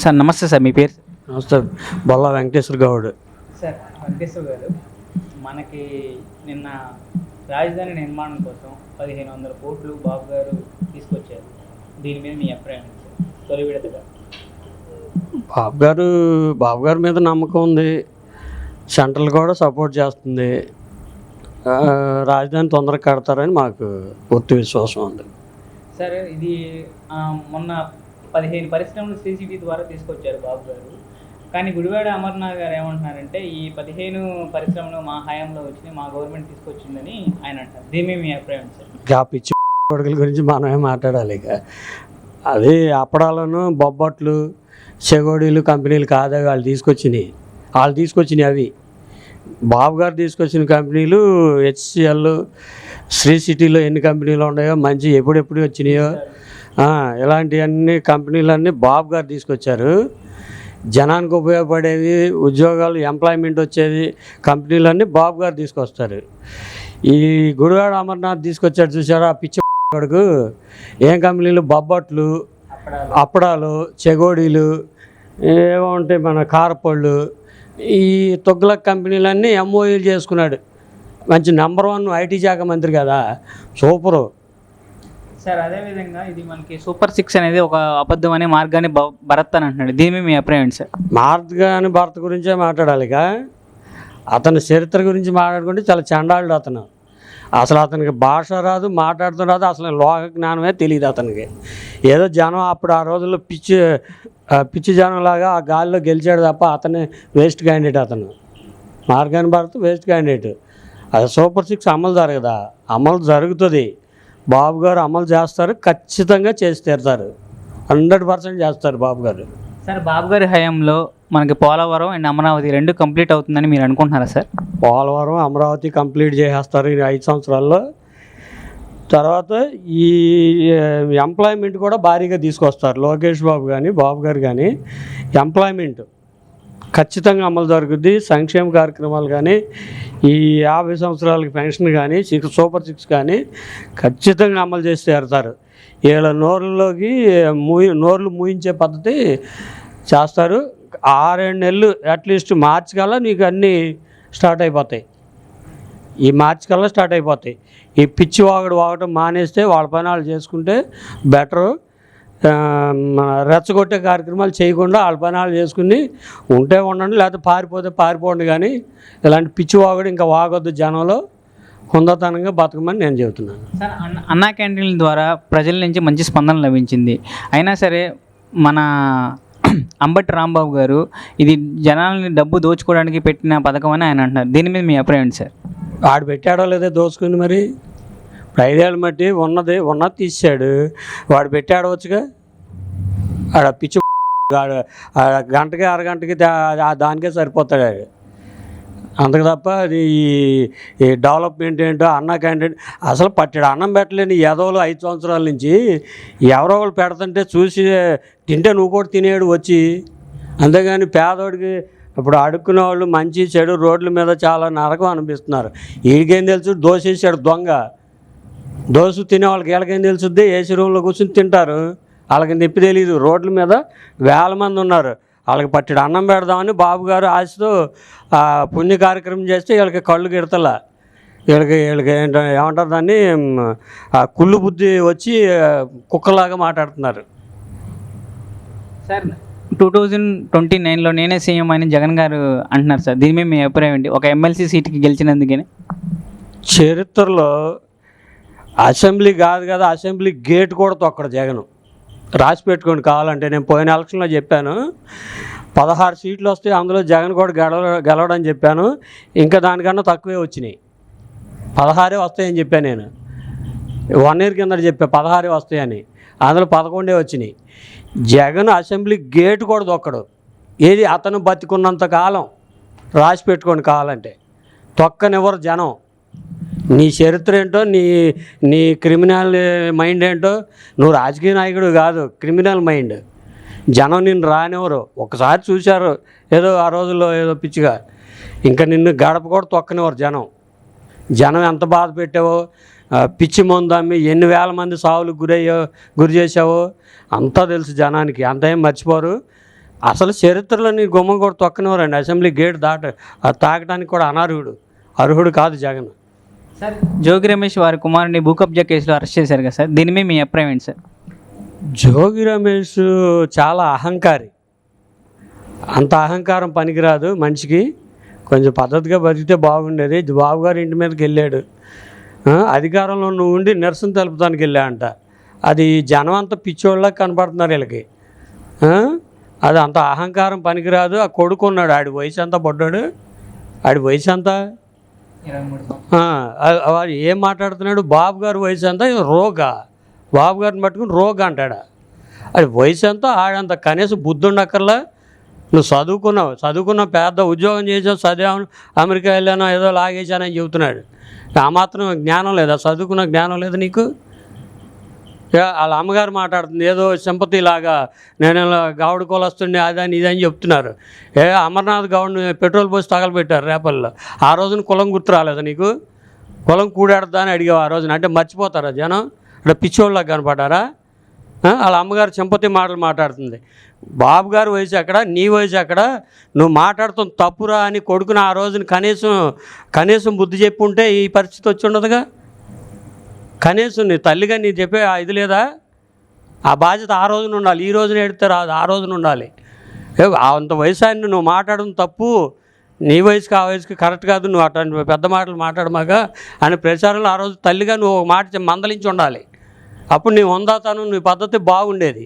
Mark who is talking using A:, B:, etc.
A: Sir నమస్తే sir మీ పేరు?
B: నమస్తే బొల్ల వెంకటేశ్వర గౌడ్.
A: సార్ వెంకటేశ్వర గారు మనకి నిన్న రాజధాని నిర్మాణం కోసం పదిహేను వందల కోట్లు బాబు గారు తీసుకొచ్చారు. దీని మీద మీ అభిప్రాయం? తొలి విడతగా.
B: బాబు గారు బాబు గారి మీద నమ్మకం ఉంది. సెంట్రల్ కూడా సపోర్ట్ చేస్తుంది. రాజధాని తొందరగా కడతారని మాకు పూర్తి విశ్వాసం ఉంది.
A: సార్ ఇది మొన్న పదిహేను పరిశ్రమలు సీసీటీ ద్వారా తీసుకొచ్చారు బాబు గారు. కానీ గుడివాడ అమర్నాథ్ గారు ఏమంటున్నారంటే ఈ పదిహేను పరిశ్రమలు మా హయాంలో వచ్చినాయి మా గవర్నమెంట్ తీసుకొచ్చిందని ఆయన అంటారు దీని మీ అభిప్రాయం సార్?
B: ఇంకా కొడుకుల గురించి మనమే మాట్లాడాలి ఇక. అది అప్పడాలను బొబ్బట్లు చెగోడీలు కంపెనీలు కాదా వాళ్ళు తీసుకొచ్చినాయి. వాళ్ళు తీసుకొచ్చినాయి అవి. బాబు గారు తీసుకొచ్చిన కంపెనీలు హెచ్సిఎల్ శ్రీ సిటీలో ఎన్ని కంపెనీలు ఉన్నాయో మంచి ఎప్పుడెప్పుడు వచ్చినాయో ఇలాంటివన్నీ కంపెనీలన్నీ బాబు గారు తీసుకొచ్చారు. జనానికి ఉపయోగపడేవి ఉద్యోగాలు ఎంప్లాయ్మెంట్ వచ్చేది కంపెనీలన్నీ బాబు గారు తీసుకొస్తారు. ఈ గుడివాడ అమర్నాథ్ తీసుకొచ్చాడు చూసారా ఆ పిచ్చి కొడుకు. ఏం కంపెనీలు? బొబ్బట్లు అప్పడాలు చెగోడీలు ఏమో ఉంటాయి మన కారపళ్ళు. ఈ తొగ్గుల కంపెనీలన్నీ ఎంఓయూలు చేసుకున్నాడు. మంచి నెంబర్ వన్ ఐటీ శాఖ మంత్రి కదా. సూపరు.
A: సార్ అదే విధంగా ఇది మనకి సూపర్ సిక్స్ అనేది ఒక అబద్ధం అనే మార్గాన్ని భ- భరత్ అని అంటున్నాడు. దీని మీ అభిప్రాయం సార్?
B: మార్గాని భరత్ గురించే మాట్లాడాలి అతని చరిత్ర గురించి మాట్లాడుకుంటే చాలా చండాలుడు అతను. అసలు అతనికి భాష రాదు మాట్లాడుతూ రాదు అసలు లోక జ్ఞానమే తెలియదు అతనికి. ఏదో జనం అప్పుడు ఆ రోజుల్లో పిచ్చి పిచ్చి జనంలాగా ఆ గాలిలో గెలిచాడు తప్ప అతనే వేస్ట్ క్యాండిడేట్ అతను. మార్గాని భరత్ వేస్ట్ క్యాండిడేట్ అది సూపర్ సిక్స్ అమలు జరగదా? అమలు జరుగుతుంది. బాబు గారు అమలు చేస్తారు ఖచ్చితంగా చేసి తీరుతారు. హండ్రెడ్ పర్సెంట్ చేస్తారు బాబు గారు.
A: సార్ బాబు గారి హయాంలో మనకి పోలవరం అండ్ అమరావతి రెండు కంప్లీట్ అవుతుందని మీరు అనుకుంటున్నారా సార్?
B: పోలవరం అమరావతి కంప్లీట్ చేసేస్తారు ఈ ఐదు సంవత్సరాల్లో. తర్వాత ఈ ఎంప్లాయ్మెంట్ కూడా భారీగా తీసుకొస్తారు లోకేష్ బాబు కానీ బాబు గారు కానీ ఎంప్లాయ్మెంట్ ఖచ్చితంగా అమలు జరుగుద్ది. సంక్షేమ కార్యక్రమాలు కానీ ఈ యాభై సంవత్సరాలకి పెన్షన్ కానీ సిక్స్ సూపర్ సిక్స్ కానీ ఖచ్చితంగా అమలు చేసి తీరుతారు. వీళ్ళ నోర్లలోకి మూయి నోర్లు మూయించే పద్ధతి చేస్తారు. ఆరేడు నెలలు అట్లీస్ట్ మార్చి కల్లా నీకు అన్నీ స్టార్ట్ అయిపోతాయి. ఈ మార్చి కల్లా స్టార్ట్ అయిపోతాయి. ఈ పిచ్చి వాగడు వాగడం మానేస్తే వాళ్ళ పని వాళ్ళు చేసుకుంటే బెటరు. రెచ్చగొట్టే కార్యక్రమాలు చేయకుండా వాళ్ళు చేసుకుని ఉంటే ఉండండి లేకపోతే పారిపోతే పారిపోండి కానీ ఇలాంటి పిచ్చి వాగడు ఇంకా వాగొద్దు జనంలో. హుందతనంగా బతకమని నేను చెబుతున్నాను.
A: సార్ అన్న క్యాంటీన్ల ద్వారా ప్రజల నుంచి మంచి స్పందన లభించింది. అయినా సరే మన అంబటి రాంబాబు గారు ఇది జనాలని డబ్బు దోచుకోవడానికి పెట్టిన పథకం అని ఆయన అంటున్నారు. దీని మీద మీ అభిప్రాయం సార్?
B: వాడు పెట్టాడో లేదో దోచుకుని మరి. ఐదేళ్ళు మట్టి ఉన్నది ఉన్నది తీసాడు వాడు పెట్టాడవచ్చుగా ఆడ పిచ్చి గంటకి అరగంటకి దానికే సరిపోతాడు అది అందుకు తప్ప అది ఈ- డెవలప్మెంట్ ఏంటో అన్న క్యాండిడేట్ అసలు పట్టాడు అన్నం పెట్టలేని ఎదవలు ఐదు సంవత్సరాల నుంచి ఎవరో వాళ్ళు పెడుతుంటే చూసి తింటే నువ్వు కూడా తినేడు వచ్చి. అంతేగాని పేదోడికి ఇప్పుడు అడుక్కునే వాళ్ళు మంచి చెడు రోడ్ల మీద చాలా నరకం అనిపిస్తున్నారు. వీడికేం తెలుసు? దోషేసాడు దొంగ. దోసు తినే వాళ్ళకి వీళ్ళకేం తెలుసుద్ది? ఏసీ రూమ్లో కూర్చొని తింటారు. వాళ్ళకి నొప్పి తెలియదు రోడ్ల మీద వేల మంది ఉన్నారు. వాళ్ళకి పట్టిడు అన్నం పెడదామని బాబు గారు ఆశతో ఆ, పుణ్య కార్యక్రమం చేస్తే వీళ్ళకి కళ్ళు గిడతలా. వీళ్ళకి వీళ్ళకి ఏంటో ఏమంటారు దాన్ని? కుళ్ళు బుద్ధి వచ్చి కుక్కలాగా మాట్లాడుతున్నారు.
A: సార్ టూ థౌజండ్ ట్వంటీ నైన్లో నేనే సీఎం అని జగన్ గారు అంటున్నారు సార్. దీని మీద మీ అభిప్రాయం ఏంటి? ఒక ఎమ్మెల్సీ సీట్కి గెలిచినందుకని?
B: చరిత్రలో అసెంబ్లీ కాదు కదా అసెంబ్లీ గేట్ కూడా తొక్కడు జగన్. రాసి పెట్టుకోండి కావాలంటే. నేను పోయిన ఎలక్షన్లో చెప్పాను పదహారు సీట్లు వస్తే అందులో జగన్ కూడా గెలవ గెలవడని చెప్పాను. ఇంకా దానికన్నా తక్కువే వచ్చినాయి. పదహారే వస్తాయని చెప్పాను నేను. వన్ ఇయర్ కింద చెప్పా పదహారే వస్తాయని. అందులో పదకొండే వచ్చినాయి. జగన్ అసెంబ్లీ గేట్ కూడా తొక్కడు. ఏది అతను బతికున్నంత కాలం రాసి పెట్టుకోండి కావాలంటే. తొక్కనివ్వరు జనం. నీ చరిత్ర ఏంటో నీ నీ క్రిమినల్ మైండ్ ఏంటో నువ్వు రాజకీయ నాయకుడు కాదు క్రిమినల్ మైండ్. జనం నిన్ను రానివ్వరు. ఒకసారి చూశారు ఏదో ఆ రోజుల్లో ఏదో పిచ్చిగా. ఇంకా నిన్ను గడప కూడా తొక్కనివ్వరు జనం. జనం ఎంత బాధ పెట్టావో పిచ్చి మందు అమ్మి ఎన్ని వేల మంది సావులు గురయ్యో గురి చేసావో అంతా తెలుసు జనానికి. అంత ఏం మర్చిపోరు. అసలు చరిత్రలో నీ గుమ్మ కూడా తొక్కనివారండి అసెంబ్లీ గేట్ దాట తాగడానికి తాకడానికి కూడా అనర్హుడు. అర్హుడు కాదు జగన్.
A: సార్. జోగి రమేష్ వారి కుమారుని భూ కబ్జా కేసులో అరెస్ట్ చేశారు కదా సార్? దీని మీద మీ అభిప్రాయం ఏంటి సార్?
B: జోగి రమేష్ చాలా అహంకారి. అంత అహంకారం పనికిరాదు మనిషికి. కొంచెం పద్ధతిగా బతికితే బాగుండేది. బాబు గారి ఇంటి మీదకి వెళ్ళాడు. ఆ, అధికారంలో నువ్వు ఉండి నిరసన తెలుపుతానికి వెళ్ళా అంట అది జనం అంతా పిచ్చోళ్ళ కనపడుతున్నారు వీళ్ళకి. ఆ? అది అంత అహంకారం పనికిరాదు. ఆ కొడుకున్నాడు ఆడి వయసు ఎంత పడ్డాడు? ఆడి వయసు ఎంత? ఆ- వాడు ఏం మాట్లాడుతున్నాడు? బాబు గారు వయసు అంతా రోగ. బాబు గారిని పట్టుకుని రోగ అంటాడా? అది వయసు అంతా ఆడంత. కనీసం బుద్ధి ఉండక్కర్లా. నువ్వు చదువుకున్నావు. చదువుకున్న పెద్ద ఉద్యోగం చేసావు చదివాను అమెరికా వెళ్ళాను ఏదో లాగేశానని చెబుతున్నాడు. ఆ మాత్రం జ్ఞానం లేదా? చదువుకున్న జ్ఞానం లేదా నీకు? వాళ్ళ అమ్మగారు మాట్లాడుతుంది ఏదో సింపతి లాగా నేను ఇలా అది అని అదని ఇదని చెప్తున్నారు. ఏ అమర్నాథ్ గౌడ్ని పెట్రోల్ పోసి తగలబెట్టారు రేపల్లో. ఆ రోజున కులం గుర్తు రాలేదు నీకు? కులం కూడాడదా అని అడిగావు ఆ రోజున. అంటే మర్చిపోతారా జనం? అంటే పిచ్చోళ్ళకి కనపడ్డారా? వాళ్ళ అమ్మగారు సింపతి మాటలు మాట్లాడుతుంది. బాబు గారి వయసు ఎక్కడ? నీ వయసు ఎక్కడ? నువ్వు మాట్లాడుతున్న తప్పురా అని కొడుకుని ఆ రోజున కనీసం కనీసం బుద్ధి చెప్పి ఉంటే ఈ పరిస్థితి వచ్చి ఉండదుగా? కనీసం నీ తల్లిగా నీ చెప్పే ఇది లేదా? ఆ బాధ్యత ఆ రోజున ఉండాలి ఈ రోజున ఎడితే రాదు ఆ రోజున ఉండాలి. అంత వయసు ఆయన నువ్వు మాట్లాడడం తప్పు. నీ వయసుకి ఆ వయసుకి కరెక్ట్ కాదు నువ్వు అటువంటి పెద్ద మాటలు మాట్లాడమాక అని ప్రచారంలో ఆ రోజు తల్లిగా నువ్వు ఒక మాట మందలించి ఉండాలి. అప్పుడు నీ హుందాతనం నీ పద్ధతి బాగుండేది.